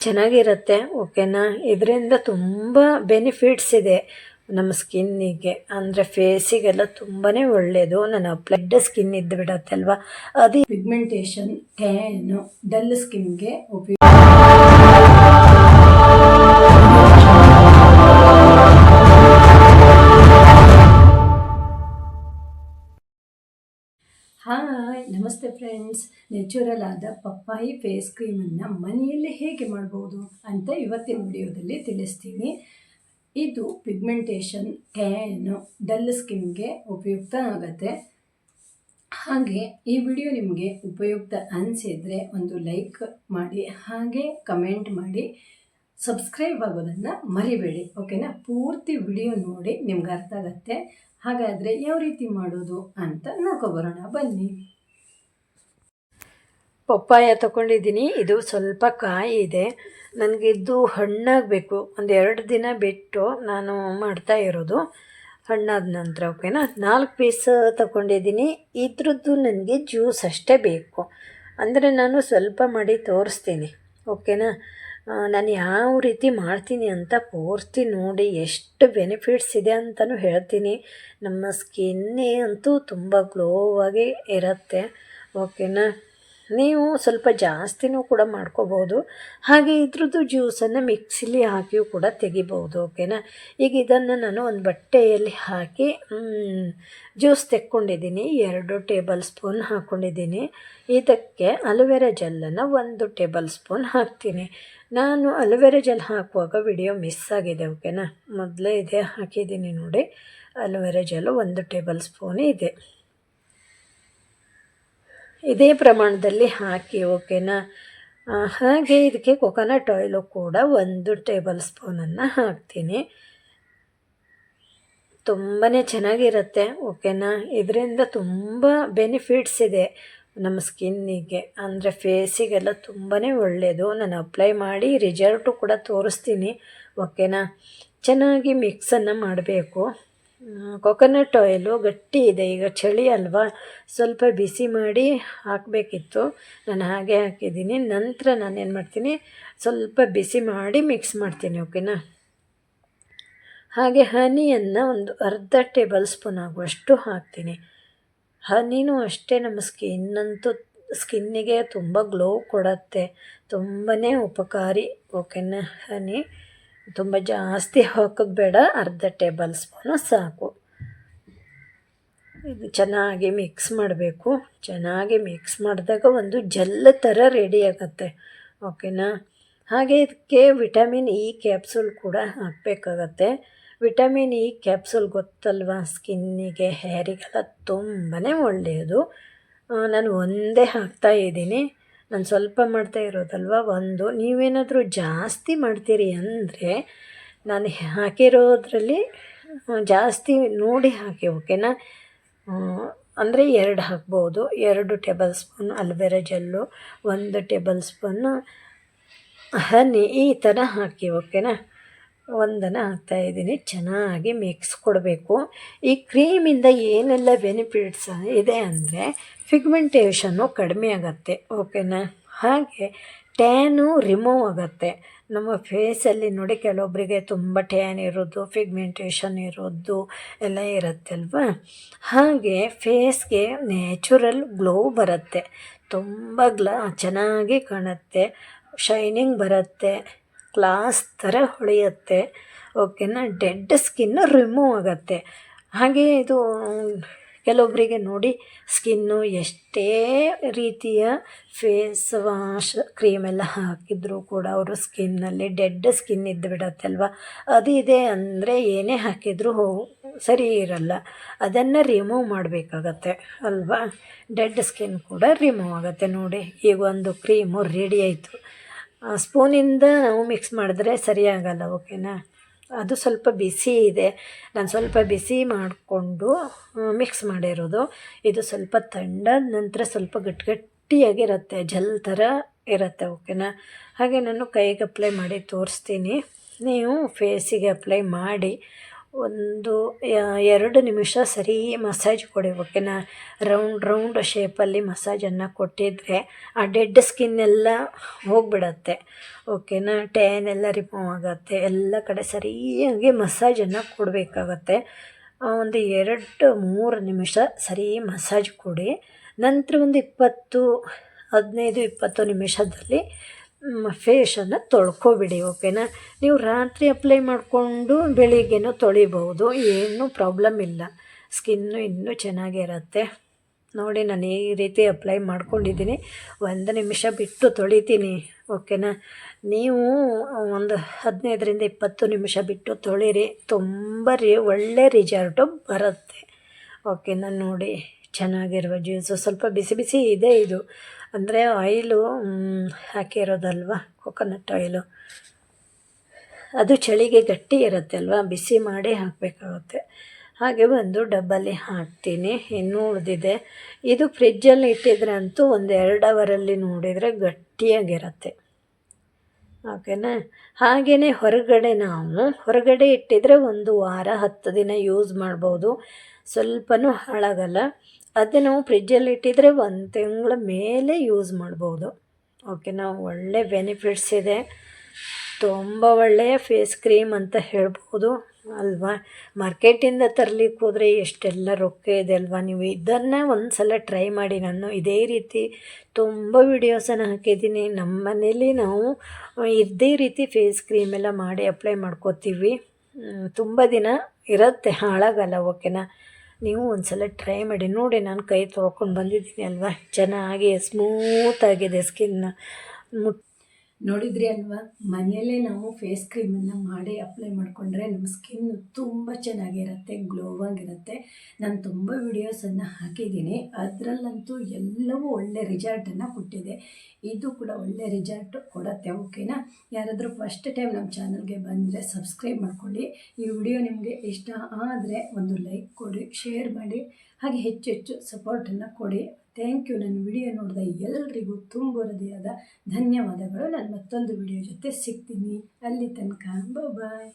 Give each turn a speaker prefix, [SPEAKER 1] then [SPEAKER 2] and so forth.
[SPEAKER 1] ಚೆನ್ನಾಗಿರುತ್ತೆ, ಓಕೆನಾ? ಇದರಿಂದ ತುಂಬ ಬೆನಿಫಿಟ್ಸ್ ಇದೆ ನಮ್ಮ ಸ್ಕಿನ್ನಿಗೆ ಅಂದರೆ ಫೇಸಿಗೆಲ್ಲ ತುಂಬಾ ಒಳ್ಳೆಯದು ನನ್ನ ಬ್ಲಡ್ ಸ್ಕಿನ್ ಇದ್ದು ಬಿಡತ್ತೆ ಅಲ್ವಾ? ಅದು ಪಿಗ್ಮೆಂಟೇಷನ್ ಟ್ಯಾನು ಡಲ್ ಸ್ಕಿನ್ಗೆ ಉಪಯೋಗ ಹಾಯ್, ನಮಸ್ತೆ ಫ್ರೆಂಡ್ಸ್ ನ್ಯಾಚುರಲ್ ಆದ ಪಪ್ಪಾಯಿ ಫೇಸ್ ಕ್ರೀಮನ್ನು ಮನೆಯಲ್ಲೇ ಹೇಗೆ ಮಾಡ್ಬೋದು ಅಂತ ಇವತ್ತಿನ ವಿಡಿಯೋದಲ್ಲಿ ತಿಳಿಸ್ತೀನಿ. ಇದು ಪಿಗ್ಮೆಂಟೇಷನ್ ಟ್ಯಾನ್ ಡಲ್ ಸ್ಕಿನ್ಗೆ ಉಪಯುಕ್ತ ಆಗುತ್ತೆ. ಹಾಗೆ ಈ ವಿಡಿಯೋ ನಿಮಗೆ ಉಪಯುಕ್ತ ಅನಿಸಿದರೆ ಒಂದು ಲೈಕ್ ಮಾಡಿ, ಹಾಗೆ ಕಮೆಂಟ್ ಮಾಡಿ. ಸಬ್ಸ್ಕ್ರೈಬ್ ಆಗೋದನ್ನು ಮರಿಬೇಡಿ, ಓಕೆನಾ? ಪೂರ್ತಿ ವಿಡಿಯೋ ನೋಡಿ ನಿಮ್ಗೆ ಅರ್ಥ ಆಗುತ್ತೆ. ಹಾಗಾದರೆ ಯಾವ ರೀತಿ ಮಾಡೋದು ಅಂತ ನೋಡ್ಕೊಬರೋಣ ಬನ್ನಿ. ಪಪ್ಪಾಯ ತಗೊಂಡಿದ್ದೀನಿ ಇದು ಸ್ವಲ್ಪ ಕಾಯಿ ಇದೆ. ನನಗಿದ್ದು ಹಣ್ಣಾಗಬೇಕು. ಒಂದು ಎರಡು ದಿನ ಬಿಟ್ಟು ನಾನು ಮಾಡ್ತಾ ಇರೋದು. ಹಣ್ಣಾದ ನಂತರ, ಓಕೆನಾ? ನಾಲ್ಕು ಪೀಸ್ ತಗೊಂಡಿದ್ದೀನಿ ಇದ್ರದ್ದು ನನಗೆ ಜ್ಯೂಸ್ ಅಷ್ಟೇ ಬೇಕು. ಅಂದರೆ ನಾನು ಸ್ವಲ್ಪ ಮಾಡಿ ತೋರಿಸ್ತೀನಿ. ಓಕೆನಾ? ನಾನು ಯಾವ ರೀತಿ ಮಾಡ್ತೀನಿ ಅಂತ ಪೂರ್ತಿ ನೋಡಿ ಎಷ್ಟು ಬೆನಿಫಿಟ್ಸ್ ಇದೆ ಅಂತಲೂ ಹೇಳ್ತೀನಿ. ನಮ್ಮ ಸ್ಕಿನ್ನೇ ಅಂತೂ ತುಂಬ ಗ್ಲೋವಾಗಿ ಇರುತ್ತೆ. ಓಕೆನಾ? ನೀವು ಸ್ವಲ್ಪ ಜಾಸ್ತಿನೂ ಕೂಡ ಮಾಡ್ಕೋಬೋದು ಹಾಗೆ ಇದ್ರದ್ದು ಜ್ಯೂಸನ್ನು ಮಿಕ್ಸಿಲಿ ಹಾಕಿಯೂ ಕೂಡ ತೆಗಿಬೋದು ಓಕೆನಾ? ಈಗ ಇದನ್ನು ನಾನು ಒಂದು ಬಟ್ಟೆಯಲ್ಲಿ ಹಾಕಿ ಜ್ಯೂಸ್ ತೆಕ್ಕೊಂಡಿದ್ದೀನಿ. ಎರಡು ಟೇಬಲ್ ಸ್ಪೂನ್ ಹಾಕ್ಕೊಂಡಿದ್ದೀನಿ ಇದಕ್ಕೆ ಅಲೋವೆರಾ ಜೆಲ್ಲನ್ನು ಒಂದು ಟೇಬಲ್ ಸ್ಪೂನ್ ಹಾಕ್ತೀನಿ. ನಾನು ಅಲೋವೆರಾ ಜೆಲ್ ಹಾಕುವಾಗ ವಿಡಿಯೋ ಮಿಸ್ ಆಗಿದೆ, ಓಕೆನಾ? ಮೊದಲೇ ಇದೆ, ಹಾಕಿದ್ದೀನಿ ನೋಡಿ. ಅಲೋವೆರಾ ಜೆಲ್ಲು ಒಂದು ಟೇಬಲ್ ಸ್ಪೂನ್ ಇದೆ. ಇದೇ ಪ್ರಮಾಣದಲ್ಲಿ ಹಾಕಿ, ಓಕೆನಾ? ಹಾಗೆ ಇದಕ್ಕೆ ಕೊಕೊನಟ್ ಆಯಿಲು ಕೂಡ ಒಂದು ಟೇಬಲ್ ಸ್ಪೂನನ್ನು ಹಾಕ್ತೀನಿ. ತುಂಬಾ ಚೆನ್ನಾಗಿರುತ್ತೆ, ಓಕೆನಾ? ಇದರಿಂದ ತುಂಬ ಬೆನಿಫಿಟ್ಸ್ ಇದೆ ನಮ್ಮ ಸ್ಕಿನ್ನಿಗೆ ಅಂದರೆ ಫೇಸಿಗೆಲ್ಲ ತುಂಬಾ ಒಳ್ಳೆಯದು ನಾನು ಅಪ್ಲೈ ಮಾಡಿ ರಿಸಲ್ಟು ಕೂಡ ತೋರಿಸ್ತೀನಿ, ಓಕೆನಾ? ಚೆನ್ನಾಗಿ ಮಿಕ್ಸನ್ನು ಮಾಡಬೇಕು. ಕೊಕೊನಟ್ ಆಯಿಲು ಗಟ್ಟಿ ಇದೆ. ಈಗ ಚಳಿ ಅಲ್ವಾ? ಸ್ವಲ್ಪ ಬಿಸಿ ಮಾಡಿ ಹಾಕಬೇಕಿತ್ತು. ನಾನು ಹಾಗೆ ಹಾಕಿದ್ದೀನಿ. ನಂತರ ನಾನೇನು ಮಾಡ್ತೀನಿ? ಸ್ವಲ್ಪ ಬಿಸಿ ಮಾಡಿ ಮಿಕ್ಸ್ ಮಾಡ್ತೀನಿ ಓಕೆನಾ ಹಾಗೆ ಹನಿಯನ್ನು ಒಂದು ಅರ್ಧ ಟೇಬಲ್ ಸ್ಪೂನ್ ಆಗುವಷ್ಟು ಹಾಕ್ತೀನಿ. ಹನಿನೂ ಅಷ್ಟೇ ನಮ್ಮ ಸ್ಕಿನ್ನಂತೂ, ಸ್ಕಿನ್ನಿಗೆ ತುಂಬ ಗ್ಲೋ ಕೊಡುತ್ತೆ. ತುಂಬಾ ಉಪಕಾರಿ ಓಕೆನಾ ಹನಿ. ತುಂಬ ಜಾಸ್ತಿ ಹಾಕೋದು ಬೇಡ, ಅರ್ಧ ಟೇಬಲ್ ಸ್ಪೂನು ಸಾಕು. ಇದು ಚೆನ್ನಾಗಿ ಮಿಕ್ಸ್ ಮಾಡಬೇಕು. ಚೆನ್ನಾಗಿ ಮಿಕ್ಸ್ ಮಾಡಿದಾಗ ಒಂದು ಜೆಲ್ ಥರ ರೆಡಿ ಆಗುತ್ತೆ. ಓಕೆನಾ ಹಾಗೆ ಇದಕ್ಕೆ ವಿಟಮಿನ್ ಇ ಕ್ಯಾಪ್ಸೂಲ್ ಕೂಡ ಹಾಕಬೇಕಾಗತ್ತೆ. ವಿಟಮಿನ್ ಇ ಕ್ಯಾಪ್ಸೂಲ್ ಗೊತ್ತಲ್ವಾ? ಸ್ಕಿನ್ನಿಗೆ ಹೇರಿಗೆಲ್ಲ ತುಂಬಾ ಒಳ್ಳೆಯದು. ನಾನು ಒಂದೇ ಹಾಕ್ತಾ ಇದ್ದೀನಿ. ನಾನು ಸ್ವಲ್ಪ ಮಾಡ್ತಾ ಇರೋದಲ್ವ? ಒಂದು, ನೀವೇನಾದರೂ ಜಾಸ್ತಿ ಮಾಡ್ತೀರಿ ಅಂದರೆ ನಾನು ಹಾಕಿರೋದ್ರಲ್ಲಿ ಜಾಸ್ತಿ ನೋಡಿ ಹಾಕಿ, ಓಕೆನಾ? ಅಂದರೆ ಎರಡು ಹಾಕ್ಬೋದು. ಎರಡು ಟೇಬಲ್ ಸ್ಪೂನ್ ಅಲ್ವೆರಾ ಜೆಲ್ಲು, ಒಂದು ಟೇಬಲ್ ಸ್ಪೂನ್ ಹನಿ ಈ ಥರ ಹಾಕಿ, ಓಕೆನಾ? ಒಂದನ್ನು ಹಾಕ್ತಾಯಿದ್ದೀನಿ ಚೆನ್ನಾಗಿ ಮಿಕ್ಸ್ ಕೊಡಬೇಕು. ಈ ಕ್ರೀಮಿಂದ ಏನೆಲ್ಲ ಬೆನಿಫಿಟ್ಸ್ ಇದೆ ಅಂದರೆ ಫಿಗ್ಮೆಂಟೇಷನ್ನು ಕಡಿಮೆ ಆಗುತ್ತೆ ಓಕೆನಾ ಹಾಗೆ ಟ್ಯಾನು ರಿಮೂವ್ ಆಗುತ್ತೆ. ನಮ್ಮ ಫೇಸಲ್ಲಿ ನೋಡಿ ಕೆಲವೊಬ್ಬರಿಗೆ ತುಂಬ ಟ್ಯಾನ್ ಇರೋದು ಫಿಗ್ಮೆಂಟೇಷನ್ ಇರೋದು ಎಲ್ಲ ಇರುತ್ತೆ ಅಲ್ವಾ ಹಾಗೆ ಫೇಸ್ಗೆ ನ್ಯಾಚುರಲ್ ಗ್ಲೋ ಬರುತ್ತೆ. ತುಂಬ ಗ್ಲಾ ಚೆನ್ನಾಗಿ ಕಾಣುತ್ತೆ. ಶೈನಿಂಗ್ ಬರುತ್ತೆ. ಕ್ಲಾಸ್ ಥರ ಹೊಳೆಯುತ್ತೆ. ಓಕೆನಾ ಡೆಡ್ ಸ್ಕಿನ್ನು ರಿಮೂವ್ ಆಗುತ್ತೆ. ಹಾಗೆ ಇದು ಕೆಲವೊಬ್ಬರಿಗೆ ನೋಡಿ ಸ್ಕಿನ್ನು ಎಷ್ಟೇ ರೀತಿಯ ಫೇಸ್ ವಾಶ್ ಕ್ರೀಮೆಲ್ಲ ಹಾಕಿದರೂ ಕೂಡ ಅವರು ಸ್ಕಿನ್ನಲ್ಲಿ ಡೆಡ್ ಸ್ಕಿನ್ ಇದ್ದು ಬಿಡತ್ತೆ ಅಲ್ವಾ? ಅದು ಇದೆ ಅಂದರೆ ಏನೇ ಹಾಕಿದರೂ ಸರಿ ಇರಲ್ಲ. ಅದನ್ನು ರಿಮೂವ್ ಮಾಡಬೇಕಾಗತ್ತೆ ಅಲ್ವಾ? ಡೆಡ್ ಸ್ಕಿನ್ ಕೂಡ ರಿಮೂವ್ ಆಗುತ್ತೆ ನೋಡಿ. ಈಗ ಒಂದು ಕ್ರೀಮು ರೆಡಿ ಆಯಿತು. ಸ್ಪೂನಿಂದ ನಾವು ಮಿಕ್ಸ್ ಮಾಡಿದ್ರೆ ಸರಿಯಾಗಲ್ಲ ಓಕೆನಾ ಅದು ಸ್ವಲ್ಪ ಬಿಸಿ ಇದೆ. ನಾನು ಸ್ವಲ್ಪ ಬಿಸಿ ಮಾಡಿಕೊಂಡು ಮಿಕ್ಸ್ ಮಾಡಿರೋದು. ಇದು ಸ್ವಲ್ಪ ತಂಡ ನಂತರ ಸ್ವಲ್ಪ ಗಟ್ಟಿ ಗಟ್ಟಿಯಾಗಿರುತ್ತೆ ಜಲ್ ಥರ ಇರುತ್ತೆ ಓಕೆನಾ ಹಾಗೆ ನಾನು ಕೈಗೆ ಅಪ್ಲೈ ಮಾಡಿ ತೋರಿಸ್ತೀನಿ. ನೀವು ಫೇಸಿಗೆ ಅಪ್ಲೈ ಮಾಡಿ. ಒಂದು ಎರಡು ನಿಮಿಷ ಸರಿ ಮಸಾಜ್ ಕೊಡಿ. ಓಕೆನಾ? ರೌಂಡ್ ರೌಂಡ್ ಶೇಪಲ್ಲಿ ಮಸಾಜನ್ನು ಕೊಟ್ಟಿದ್ರೆ ಆ ಡೆಡ್ ಸ್ಕಿನ್ ಎಲ್ಲ ಹೋಗ್ಬಿಡತ್ತೆ. ಓಕೆನಾ? ಟ್ಯಾನ್ ಎಲ್ಲ ರಿಮೂವ್ ಆಗುತ್ತೆ. ಎಲ್ಲ ಕಡೆ ಸರಿಯಾಗಿ ಮಸಾಜನ್ನು ಕೊಡಬೇಕಾಗತ್ತೆ. ಒಂದು ಎರಡು, ಮೂರು ನಿಮಿಷ ಸರಿ ಮಸಾಜ್ ಕೊಡಿ. ನಂತರ ಒಂದು ಇಪ್ಪತ್ತು, ಹದಿನೈದು, ಇಪ್ಪತ್ತು ನಿಮಿಷದಲ್ಲಿ ಫೇಶನ್ನು ತೊಳ್ಕೊಬಿಡಿ ಓಕೆನಾ ನೀವು ರಾತ್ರಿ ಅಪ್ಲೈ ಮಾಡಿಕೊಂಡು ಬೆಳಿಗ್ಗೆನೂ ತೊಳಿಬಹುದು, ಏನೂ ಪ್ರಾಬ್ಲಮ್ ಇಲ್ಲ. ಸ್ಕಿನ್ನು ಇನ್ನೂ ಚೆನ್ನಾಗಿರುತ್ತೆ. ನೋಡಿ, ನಾನು ಈ ರೀತಿ ಅಪ್ಲೈ ಮಾಡ್ಕೊಂಡಿದ್ದೀನಿ. ಒಂದು ನಿಮಿಷ ಬಿಟ್ಟು ತೊಳಿತೀನಿ ಓಕೆನಾ ನೀವು ಒಂದು ಹದಿನೈದರಿಂದ ಇಪ್ಪತ್ತು ನಿಮಿಷ ಬಿಟ್ಟು ತೊಳಿರಿ, ತುಂಬ ರಿ ಒಳ್ಳೆ ರಿಸಲ್ಟು ಬರುತ್ತೆ ಓಕೆನಾ ನೋಡಿ. ಚೆನ್ನಾಗಿರುವ ಜ್ಯೂಸು ಸ್ವಲ್ಪ ಬಿಸಿ ಬಿಸಿ ಇದೆ ಇದು. ಅಂದರೆ ಆಯಿಲು ಹಾಕಿರೋದಲ್ವ? ಕೊಕೊನಟ್ ಆಯಿಲು ಅದು ಚಳಿಗೆ ಗಟ್ಟಿ ಇರುತ್ತೆ ಅಲ್ವಾ? ಬಿಸಿ ಮಾಡಿ ಹಾಕಬೇಕಾಗುತ್ತೆ. ಹಾಗೆ ಒಂದು ಡಬ್ಬಲ್ಲಿ ಹಾಕ್ತೀನಿ. ಇನ್ನೂ ಉಳಿದಿದೆ. ಇದು ಫ್ರಿಜ್ಜಲ್ಲಿ ಇಟ್ಟಿದ್ರೆ ಅಂತೂ ಒಂದು ಎರಡು ಅವರಲ್ಲಿ ನೋಡಿದರೆ ಗಟ್ಟಿಯಾಗಿರುತ್ತೆ. ಓಕೆನಾ? ಹಾಗೆಯೇ ಹೊರಗಡೆ ನಾವು, ಹೊರಗಡೆ ಇಟ್ಟಿದ್ರೆ ಒಂದು ವಾರ ಹತ್ತು ದಿನ ಯೂಸ್ ಮಾಡ್ಬೋದು. ಸ್ವಲ್ಪನೂ ಹಾಳಾಗಲ್ಲ. ಅದೇ ನಾವು ಫ್ರಿಜ್ಜಲ್ಲಿ ಇಟ್ಟಿದ್ರೆ ಒಂದು ತಿಂಗಳ ಮೇಲೆ ಯೂಸ್ ಮಾಡ್ಬೋದು. ಓಕೆನಾ ಒಳ್ಳೆ ಬೆನಿಫಿಟ್ಸ್ ಇದೆ. ತುಂಬ ಒಳ್ಳೆಯ ಫೇಸ್ ಕ್ರೀಮ್ ಅಂತ ಹೇಳ್ಬೋದು. ಅಲ್ವಾ? ಮಾರ್ಕೆಟಿಂದ ತರಲಿಕ್ಕೆ ಹೋದರೆ ಎಷ್ಟೆಲ್ಲ ರೊಕ್ಕ ಇದೆ ಅಲ್ವಾ? ನೀವು ಇದನ್ನೇ ಒಂದು ಸಲ ಟ್ರೈ ಮಾಡಿ. ನಾನು ಇದೇ ರೀತಿ ತುಂಬ ವಿಡಿಯೋಸನ್ನು ಹಾಕಿದ್ದೀನಿ. ನಮ್ಮ ಮನೇಲಿ ನಾವು ಇದೇ ರೀತಿ ಫೇಸ್ ಕ್ರೀಮ್ ಎಲ್ಲ ಮಾಡಿ ಅಪ್ಲೈ ಮಾಡ್ಕೋತೀವಿ. ತುಂಬ ದಿನ ಇರುತ್ತೆ ಹಾಳಾಗಲ್ಲ ಓಕೆನಾ ನೀವು ಒಂದು ಸಲ ಟ್ರೈ ಮಾಡಿ ನೋಡಿ, ನಾನು ಕೈ ತೊಳ್ಕೊಂಡು ಬಂದಿದ್ದೀನಿ ಅಲ್ವಾ? ಚೆನ್ನಾಗಿ ಸ್ಮೂತಾಗಿದೆ ಸ್ಕಿನ್ ಮುಟ್
[SPEAKER 2] ನೋಡಿದ್ರಿ ಅಲ್ವಾ? ಮನೆಯಲ್ಲೇ ನಾವು ಫೇಸ್ ಕ್ರೀಮನ್ನು ಮಾಡಿ ಅಪ್ಲೈ ಮಾಡಿಕೊಂಡ್ರೆ ನಮ್ಮ ಸ್ಕಿನ್ ತುಂಬ ಚೆನ್ನಾಗಿರುತ್ತೆ ಗ್ಲೋವಾಗಿರುತ್ತೆ ನಾನು ತುಂಬ ವಿಡಿಯೋಸನ್ನು ಹಾಕಿದ್ದೀನಿ. ಅದರಲ್ಲಂತೂ ಎಲ್ಲವೂ ಒಳ್ಳೆ ರಿಸಲ್ಟನ್ನು ಕೊಟ್ಟಿದೆ. ಇದು ಕೂಡ ಒಳ್ಳೆ ರಿಸಲ್ಟ್ ಕೊಡುತ್ತೆ ಓಕೆನಾ ಯಾರಾದರೂ ಫಸ್ಟ್ ಟೈಮ್ ನಮ್ಮ ಚಾನಲ್ಗೆ ಬಂದರೆ ಸಬ್ಸ್ಕ್ರೈಬ್ ಮಾಡ್ಕೊಳ್ಳಿ. ಈ ವಿಡಿಯೋ ನಿಮಗೆ ಇಷ್ಟ ಆದರೆ ಒಂದು ಲೈಕ್ ಕೊಡಿ ಶೇರ್ ಮಾಡಿ, ಹಾಗೆ ಹೆಚ್ಚು ಹೆಚ್ಚು ಸಪೋರ್ಟನ್ನು ಕೊಡಿ. ಥ್ಯಾಂಕ್ ಯು ನನ್ನ ವಿಡಿಯೋ ನೋಡಿದ ಎಲ್ಲರಿಗೂ ತುಂಬ ಹೃದಯದ ಧನ್ಯವಾದಗಳು. ನಾನು ಮತ್ತೊಂದು ವಿಡಿಯೋ ಜೊತೆ ಸಿಗ್ತೀನಿ. ಅಲ್ಲಿ ತನಕ ಬಾಯ್